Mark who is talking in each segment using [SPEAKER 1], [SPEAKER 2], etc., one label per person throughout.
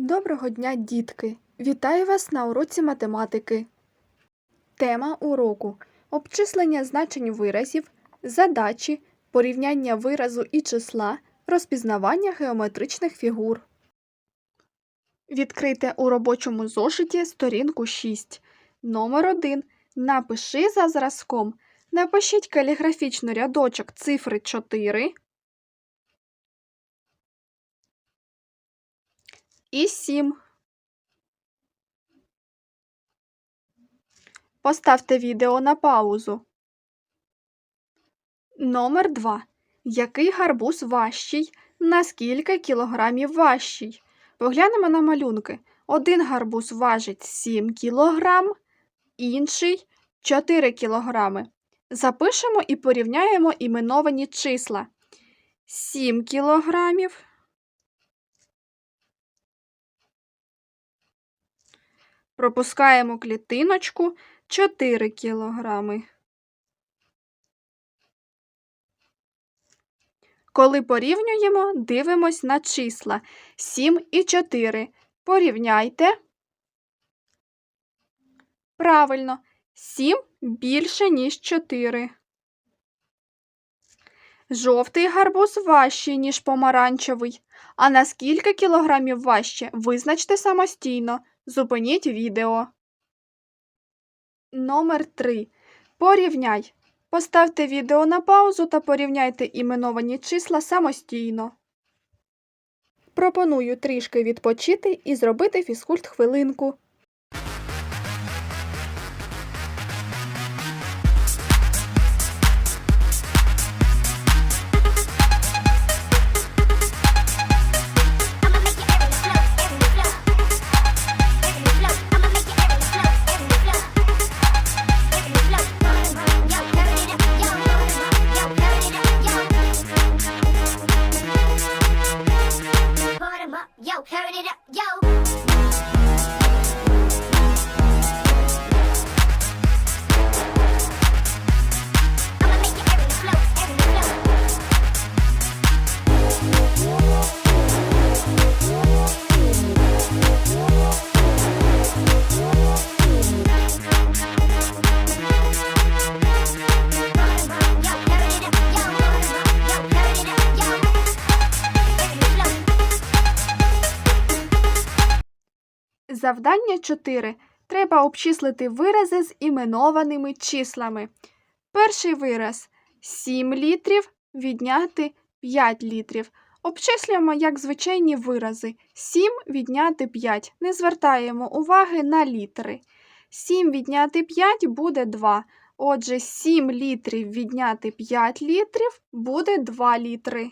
[SPEAKER 1] Доброго дня, дітки! Вітаю вас на уроці математики. Тема уроку обчислення значень виразів, задачі, порівняння виразу і числа, розпізнавання геометричних фігур. Відкрийте у робочому зошиті сторінку 6. Номер 1. Напиши за зразком. Напишіть каліграфічно рядочок цифри 4 і 7. Поставте відео на паузу. Номер 2. Який гарбуз важчий? На скільки кілограмів важчий? Поглянемо на малюнки. Один гарбуз важить 7 кілограм, інший 4 кілограми. Запишемо і порівняємо іменовані числа. 7 кілограмів Пропускаємо клітиночку 4 кілограми. Коли порівнюємо, дивимось на числа 7 і 4. Порівняйте. Правильно, 7 більше, ніж 4. Жовтий гарбуз важчий, ніж помаранчевий. А на скільки кілограмів важче, визначте самостійно. Зупиніть відео. Номер 3. Порівняй. Поставте відео на паузу та порівняйте іменовані числа самостійно. Пропоную трішки відпочити і зробити фізкульт хвилинку.
[SPEAKER 2] Turn it up, yo.
[SPEAKER 1] Завдання 4. Треба обчислити вирази з іменованими числами. Перший вираз 7 літрів відняти 5 літрів. Обчислюємо як звичайні вирази. 7 відняти 5. Не звертаємо уваги на літери. 7 відняти 5 буде 2. Отже, 7 літрів відняти 5 літрів буде 2 літри.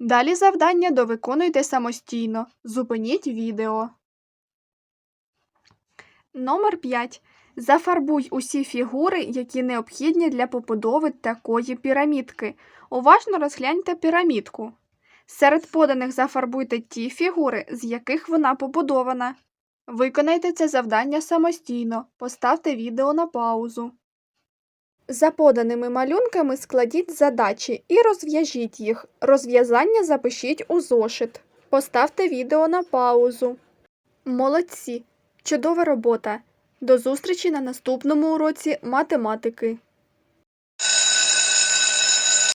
[SPEAKER 1] Далі завдання довиконуйте самостійно. Зупиніть відео. Номер 5. Зафарбуй усі фігури, які необхідні для побудови такої пірамідки. Уважно розгляньте пірамідку. Серед поданих зафарбуйте ті фігури, з яких вона побудована. Виконайте це завдання самостійно. Поставте відео на паузу. За поданими малюнками складіть задачі і розв'яжіть їх. Розв'язання запишіть у зошит. Поставте відео на паузу. Молодці! Чудова робота! До зустрічі на наступному уроці математики.